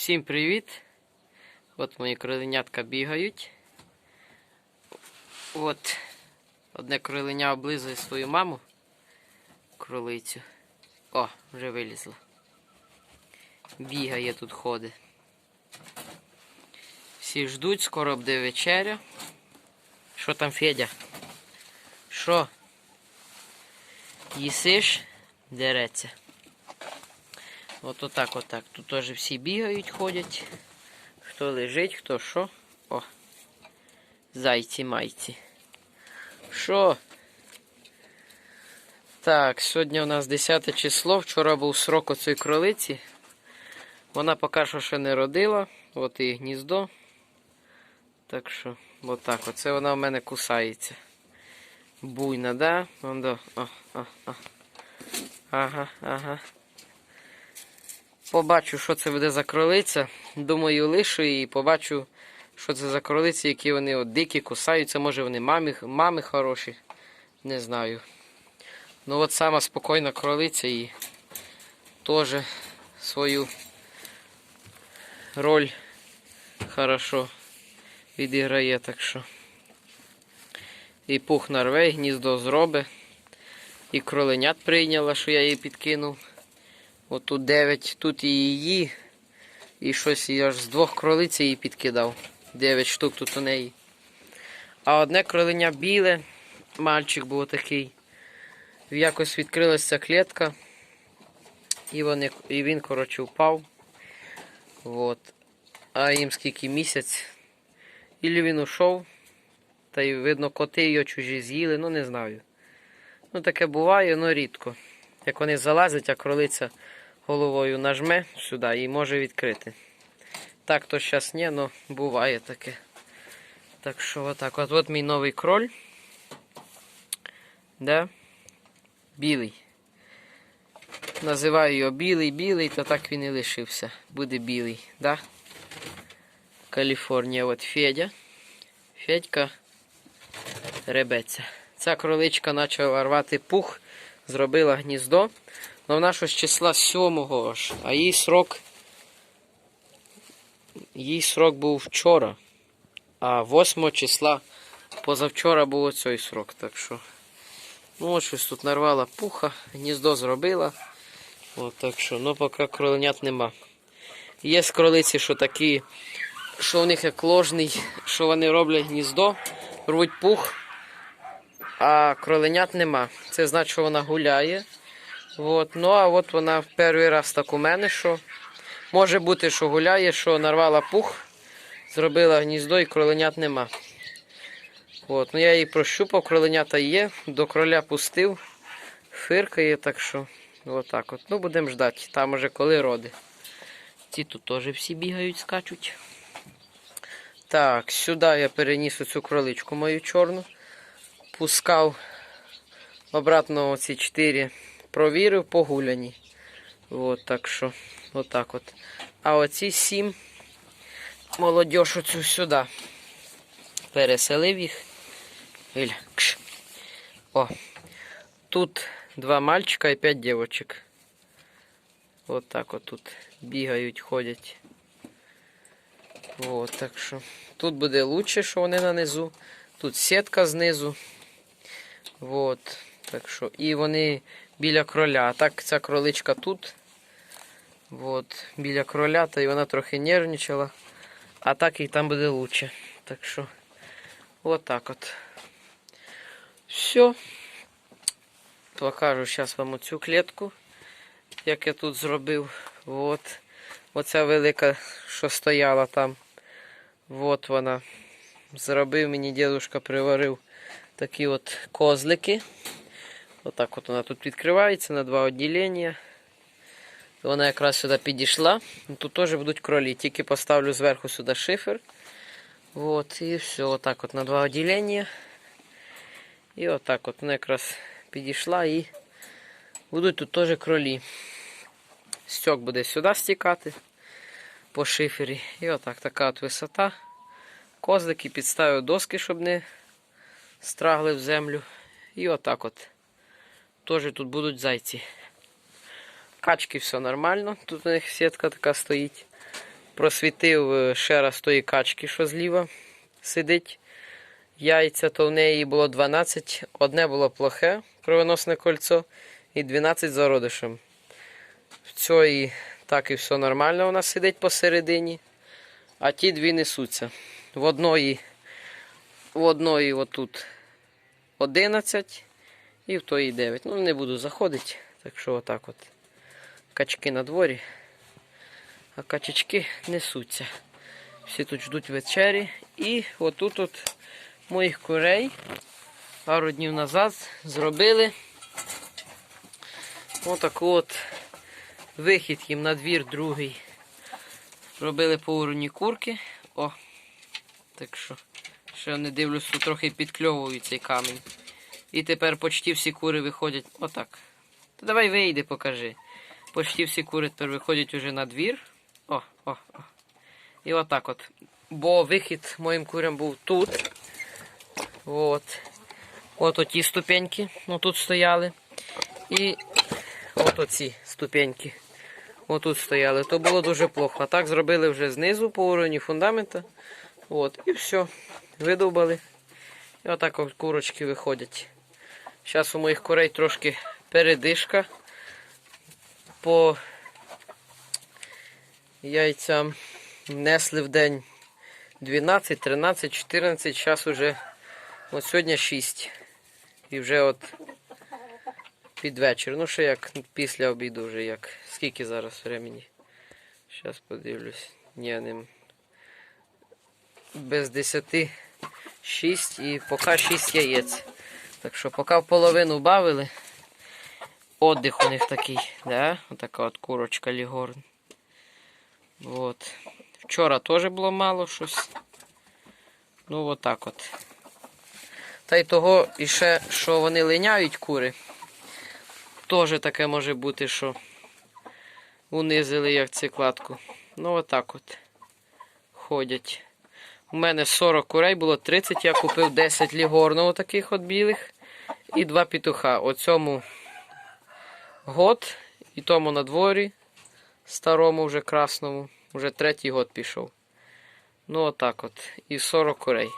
Всім привіт! От мої кроленятка бігають. От одне кроленя облизує свою маму. Кролицю. О, вже вилізло. Бігає тут ходить. Всі ждуть, скоро буде вечеря. Що там Федя? Що? Їсиш? Дереться. От отак, отак. Тут теж всі бігають, ходять. Хто лежить, хто що. О. Зайці майці. Що? Так, сьогодні у нас 10 число. Вчора був срок оцій кролиці. Вона поки що ще не родила. От і гніздо. Так що, отак. Оце вона в мене кусається. Буйна, да? Вон до. О, о, о. Ага, ага. Побачу, що це буде за кролиця. Думаю, лишу і побачу, що це за кролиці, які вони от дикі кусаються. Може вони мами, мами хороші. Не знаю. Ну от сама спокійна кролиця і теж свою роль хорошо відіграє, так що. І пух нарве, гніздо зробить. І кроленят прийняла, що я її підкинув. От тут 9, тут і її. І щось я аж з двох кролиць її підкидав. 9 штук тут у неї. А одне кроленя біле, мальчик був такий. Якось відкрилася клітка. І, вони, і він, коротше, впав. От. А їм скільки місяць. Ілі він ушов. Та й видно, коти його чужі з'їли, ну не знаю. Ну таке буває, але рідко. Як вони залазять, а кролиця головою нажме сюди і може відкрити. Так то зараз ні, але буває таке. Так що отак. От, от мій новий кроль. Да? Білий. Називаю його білий, білий, то так він і лишився. Буде білий, да? Каліфорнія, от Федя. Федька ребеться. Ця кроличка почала рвати пух, зробила гніздо. Ну вона щось числа 7 аж, а їй срок. Їй срок був вчора. А 8 числа позавчора був оцей срок. Так що. Ну, от щось тут нарвала пуха, гніздо зробила. От, так що, ну поки кроленят нема. Є кролиці, що такі, що у них як ложний, що вони роблять гніздо, рвуть пух, а кроленят нема. Це значить, що вона гуляє. От, ну а от вона в перший раз так у мене, що може бути, що гуляє, що нарвала пух, зробила гніздо і кроленят нема. От, ну я її прощупав, кроленята є, до кроля пустив, фиркає, так що отак от. Ну будемо ждати, там уже коли роди. Ці тут теж всі бігають, скачуть. Так, сюди я переніс оцю кроличку мою чорну. Пускав обратно оці чотири провірив, погуляні. От так що, отак от. А оці сім молодіж оцю сюди. Переселив їх. О. Тут два мальчика і п'ять дівочок. От так от тут бігають, ходять. От, так що. Тут буде лучше, що вони на низу. Тут сітка знизу. От. Так що. І вони біля кроля. А так ця кроличка тут. От, біля кроля, та й вона трохи нервничала. А так і там буде лучше. Так що, от так от. Все. Покажу зараз вам оцю клітку, як я тут зробив. От. Оця велика, що стояла там. От вона. Зробив мені дідушка приварив такі от козлики. Отак от вона тут відкривається на два відділення. Вона якраз сюди підійшла. Тут теж будуть кролі. Тільки поставлю зверху сюди шифер. От, і все, отак от на два відділення. І отак от вона якраз підійшла і будуть тут теж кролі. Стьок буде сюди стікати по шифері. І отак така от висота. Козлики підставив доски, щоб не страгли в землю. І отак от. Теж тут будуть зайці. Качки все нормально. Тут у них сітка така стоїть. просвітив е, ще раз тої качки, що зліва сидить. Яйця, то в неї було 12. Одне було плохе, кровоносне кольцо, і 12 зародишем. В цій так і все нормально, вона сидить посередині. А ті дві несуться. В одної, в одної отут 11 і в тої 9. Ну, не буду заходити, так що отак от. Качки на дворі, а качечки несуться. Всі тут ждуть вечері. І отут от моїх курей пару днів назад зробили отаку от вихід їм на двір другий. Робили по уровні курки. О, так що ще не дивлюсь, трохи підкльовую цей камінь. І тепер почти всі кури виходять отак. Та давай вийди, покажи. Почти всі кури тепер виходять уже на двір. О, о, о. І отак от. Бо вихід моїм курям був тут. От. От оті ступеньки, ну тут стояли. І от оці ступеньки. Отут стояли. То було дуже плохо. А так зробили вже знизу по уровню фундамента. От. І все. Видовбали. І отак от курочки виходять. Зараз у моїх курей трошки передишка. По яйцям внесли в день 12, 13, 14, зараз уже от сьогодні 6. І вже от під вечір. Ну, ще як після обіду вже як. Скільки зараз времени? Зараз подивлюсь. Ні, не... Без 10 6 і поки 6 яєць. Так що поки в половину бавили. Отдих у них такий, да? Отака от курочка лігорн. Вот. Вчора теж було мало щось. Ну, от от. Та й того, і ще, що вони линяють кури. Теж таке може бути, що унизили як цикладку. Ну, отак от. Ходять. У мене 40 курей було 30, я купив 10 лігорного таких от білих і два петуха. Оцьому год і тому на дворі, старому вже красному, вже третій год пішов. Ну, отак от. І 40 курей.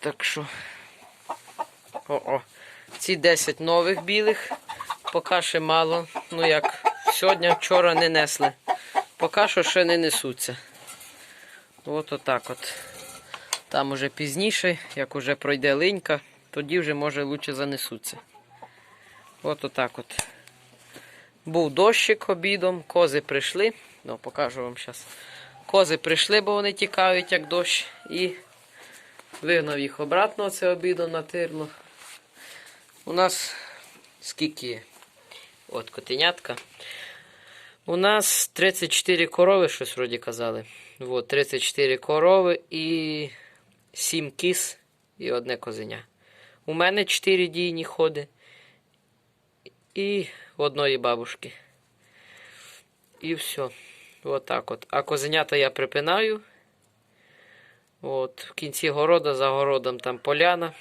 Так що. О-о. Ці 10 нових білих. Поки ще мало. Ну як сьогодні, вчора не несли. Поки що ще не несуться. От отак от. Там уже пізніше, як уже пройде линька, тоді вже може лучше занесуться. От отак от. Був дощик обідом, кози прийшли. Ну, покажу вам зараз. Кози прийшли, бо вони тікають, як дощ. І вигнав їх обратно це обідом на тирло. У нас скільки? От котенятка. У нас 34 корови, щось вроді казали. От, 34 корови і 7 кіз і одне козеня. У мене 4 дійні ходи. І одної бабушки. І все. От так от. А козенята я припинаю. От, в кінці города, за городом там поляна.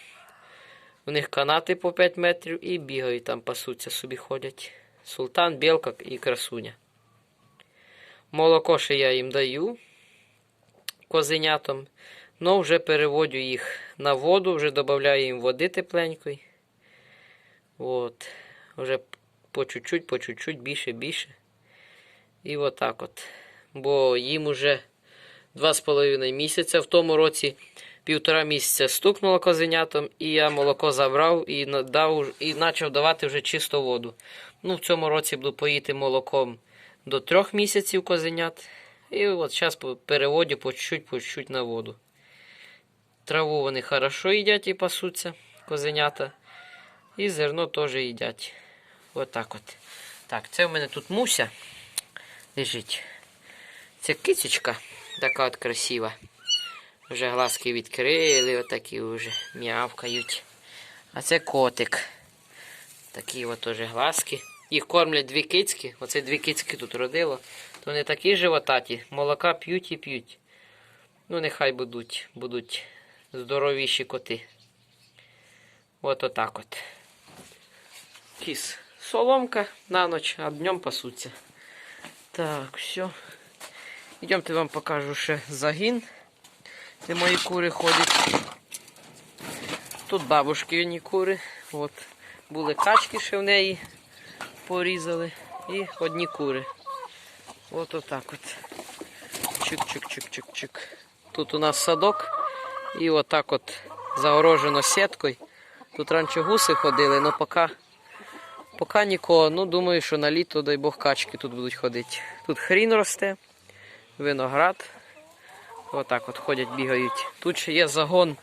У них канати по 5 метрів і бігають там, пасуться, собі ходять. Султан, білка і красуня. Молоко ще я їм даю козенятам. Ну, вже переводю їх на воду, вже додаю їм води тепленької. От. Вже по чуть-чуть, по чуть-чуть, більше, більше. І отак от. Бо їм уже 2,5 місяця в тому році півтора місяця стукнуло козенятам, і я молоко забрав і дав, і почав давати вже чисту воду. Ну, в цьому році буду поїти молоком до трьох місяців козенят. І от зараз переводю по чуть-чуть, по чуть-чуть на воду. Траву вони хорошо їдять і пасуться, козенята. І зерно теж їдять. Отак от. Так, це в мене тут муся лежить. Це кицечка така от красива. Вже глазки відкрили, отакі вже м'явкають. А це котик. Такі от теж глазки. Їх кормлять дві кицьки. Оце дві кицьки тут родило. То вони такі животаті, молока п'ють і п'ють. Ну, нехай будуть, будуть здоровіші коти. От отак от. Кіс. Соломка на ніч, а днем пасуться. Так, все. Йдемте вам покажу ще загін, де мої кури ходять. Тут бабушкині кури. От. Були качки ще в неї порізали. І одні кури. От отак от. Чик-чик-чик-чик-чик. Тут у нас садок. І отак от загорожено сіткою. Тут раніше гуси ходили, але поки, поки нікого. Ну, думаю, що на літо, дай Бог, качки тут будуть ходити. Тут хрін росте, виноград. Отак от ходять, бігають. Тут ще є загон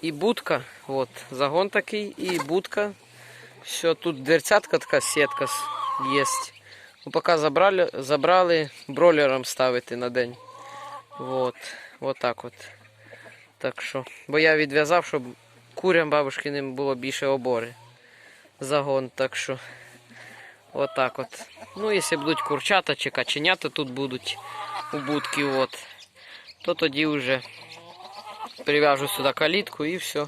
і будка. От, загон такий і будка. Все, тут дверцятка така, сітка є. Ну, поки забрали, забрали бролером ставити на день. Вот, вот так от. Так що, бо я відв'язав, щоб курям бабушкиним було більше обори. Загон, так що. Отак от. Ну, якщо будуть курчата чи каченята тут будуть у будки, от, то тоді вже прив'яжу сюди калітку і все.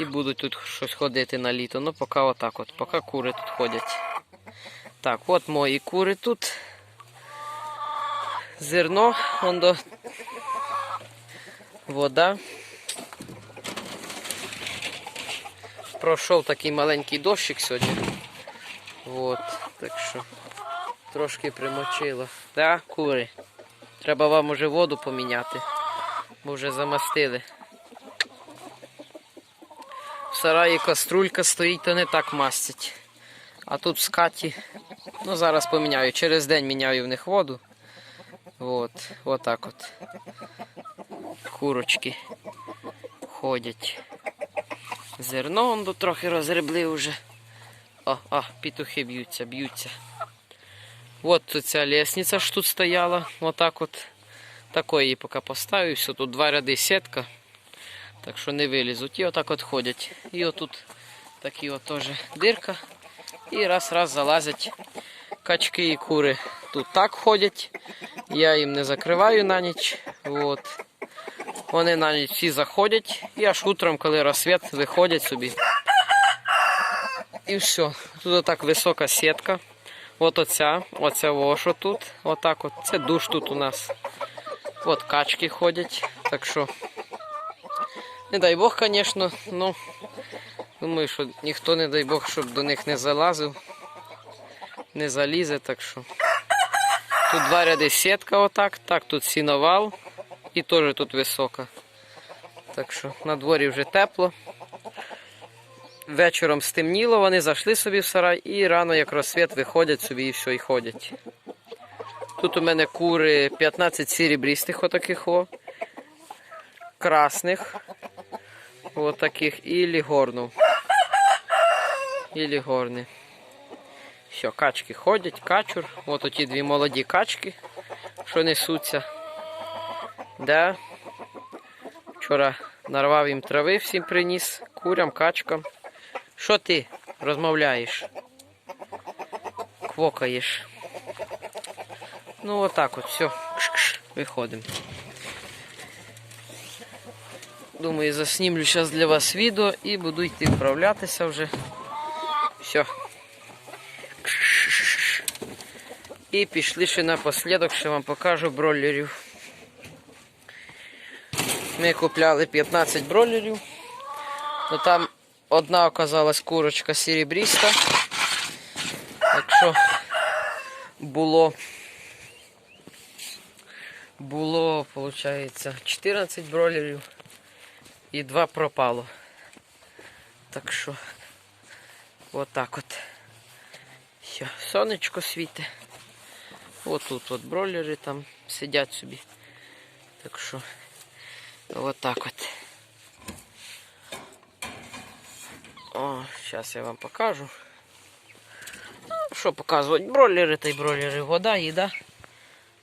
І будуть тут щось ходити на літо. Ну, поки отак от, поки кури тут ходять. Так, от мої кури тут. Зерно, он до вода. Пройшов такий маленький дощик сьогодні. От, так що трошки примочило. Так, кури. Треба вам уже воду поміняти, бо вже замастили. Сараї каструлька стоїть, то не так мастять. А тут в скаті, ну зараз поміняю. Через день міняю в них воду. От, отак от. Курочки ходять. Зерно он трохи розгребли вже. О, о, петухи б'ються, б'ються. От ця лестниця ж тут стояла. Отак от. Такої її поки поставлю. Все, тут два ряди сітка. Так що не вилізуть. І отак от ходять. І отут такі от теж дирка. І раз-раз залазять качки і кури. Тут так ходять. Я їм не закриваю на ніч. От. Вони на ніч всі заходять. І аж утром, коли розсвіт, виходять собі. І все. Тут отак висока сітка. От оця, оця воша тут. Отак от. Це душ тут у нас. От качки ходять. Так що. Не дай Бог, звісно, ну думаю, що ніхто, не дай Бог, щоб до них не залазив, не залізе, так що. Тут два ряди сітка отак, так, тут сіновал і теж тут висока. Так що на дворі вже тепло. Вечором стемніло, вони зайшли собі в сарай і рано, як розсвіт, виходять собі і все, і ходять. Тут у мене кури 15 сірібрістих отаких о, красних. Вот таких і лігорну. І лігорни. Все, качки ходять, качур. От оті дві молоді качки, що несуться. Да. Вчора нарвав їм трави, всім приніс, курям, качкам. Що ти розмовляєш? Квокаєш. Ну отак от, все. Кш-кш, виходимо. Думаю, заснімлю зараз для вас відео і буду йти вправлятися вже. Все. І пішли ще напослідок, ще вам покажу бройлерів. Ми купляли 15 бройлерів. Ну там одна оказалась курочка серебріста. Так що було, було, виходить, 14 бройлерів і два пропало. Так що отак от. Все, сонечко світе. Отут от бройлери там сидять собі. Так що отак от. О, зараз я вам покажу. Що показувати? Бройлери та й бройлери, вода, їда.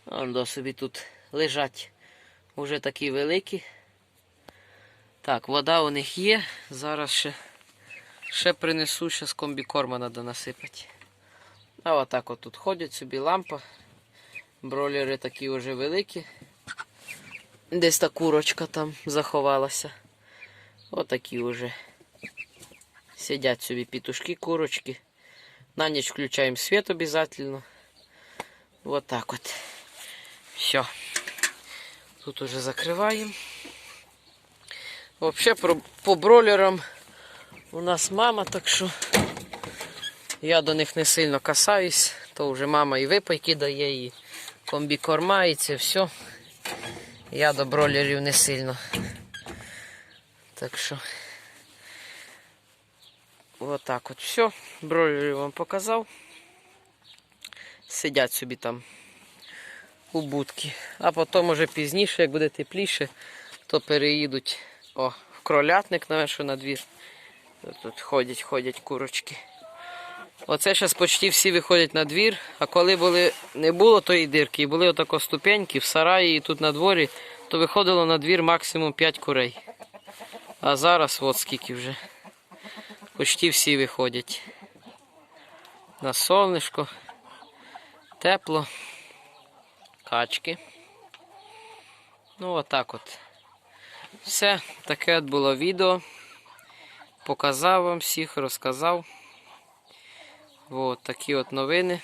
Вон собі тут лежать уже такі великі. Так, вода у них є. Зараз ще ще принесу, ще з комбікорма треба насипати. А отак от тут ходять собі лампа. Бролери такі вже великі. Десь та курочка там заховалася. Отакі вже. Сидять собі пітушки, курочки. На ніч включаємо світ обов'язково. Вот так от. Все. Тут уже закриваємо. Взагалі по бролерам у нас мама, так що я до них не сильно касаюсь. То вже мама і випайки дає, і комбікорма, і це все. Я до бролерів не сильно. Так що. Отак от все. Бролерів вам показав. Сидять собі там у будки. А потім уже пізніше, як буде тепліше, то переїдуть о, кролятник, навіть що на двір. Тут ходять, ходять курочки. Оце зараз почти всі виходять на двір, а коли були, не було тої дирки, і були отако ступеньки в сараї і тут на дворі, то виходило на двір максимум 5 курей. А зараз от скільки вже. Почти всі виходять. На сонечко. Тепло. Качки. Ну, отак от. Все, таке от було відео. Показав вам всіх, розказав. От такі от новини.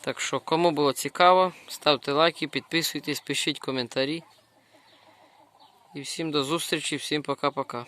Так що, кому було цікаво, ставте лайки, підписуйтесь, пишіть коментарі. І всім до зустрічі, всім пока-пока.